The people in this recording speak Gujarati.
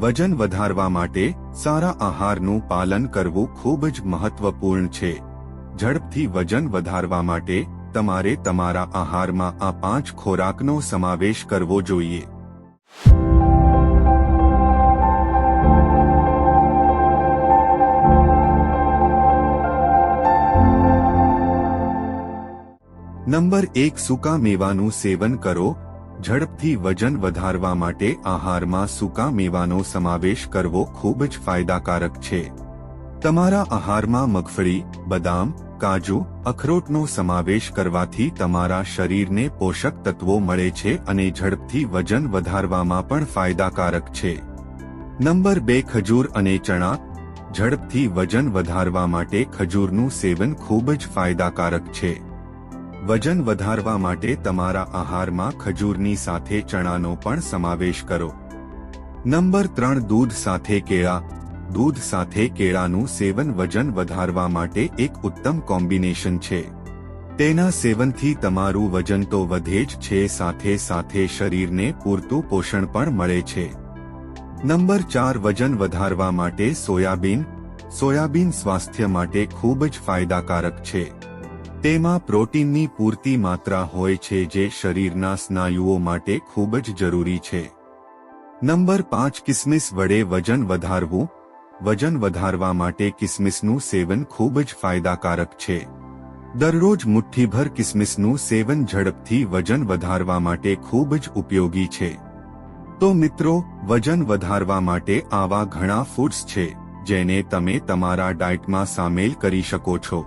વજન વધારવા માટે સારા આહારનું પાલન કરવું ખૂબ જ મહત્વપૂર્ણ છે. ઝડપથી વજન વધારવા માટે તમારે તમારા આહારમાં આ પાંચ ખોરાકનો સમાવેશ કરવો જોઈએ. નંબર એક, સૂકા મેવાનું સેવન કરો. ઝડપથી વજન વધારવા માટે આહારમાં સૂકા મેવાનો સમાવેશ કરવો ખૂબ જ ફાયદાકારક છે. તમારા આહારમાં મગફળી, બદામ, કાજુ, અખરોટનો સમાવેશ કરવાથી તમારા શરીરને પોષક તત્વો મળે છે અને ઝડપથી વજન વધારવામાં પણ ફાયદાકારક છે. નંબર બે, ખજૂર અને ચણા. ઝડપથી વજન વધારવા માટે ખજૂરનું સેવન ખૂબ જ ફાયદાકારક છે. વજન વધારવા માટે તમારા આહારમાં ખજૂરની સાથે ચણાનો પણ સમાવેશ કરો. નંબર ત્રણ, દૂધ સાથે કેળા. દૂધ સાથે કેળાનું સેવન વજન વધારવા માટે એક ઉત્તમ કોમ્બિનેશન છે. તેના સેવનથી તમારું વજન તો વધે જ છે, સાથે સાથે શરીરને પૂરતું પોષણ પણ મળે છે. નંબર ચાર, વજન વધારવા માટે સોયાબીન. સોયાબીન સ્વાસ્થ્ય માટે ખૂબ જ ફાયદાકારક છે. તેમાં પ્રોટીનની પૂરતી માત્રા હોય છે જે શરીરના સ્નાયુઓ માટે ખૂબ જ જરૂરી છે. નંબર પાંચ, કિસમિસ વડે વજન વધારવું. વજન વધારવા માટે કિસમિસનું સેવન ખૂબ જ ફાયદાકારક છે. દરરોજ મુઠ્ઠીભર કિસમિસનું સેવન ઝડપથી વજન વધારવા માટે ખૂબ જ ઉપયોગી છે. તો મિત્રો, વજન વધારવા માટે આવા ઘણા ફૂડ્સ છે, જેને તમે તમારા ડાયટમાં સામેલ કરી શકો છો.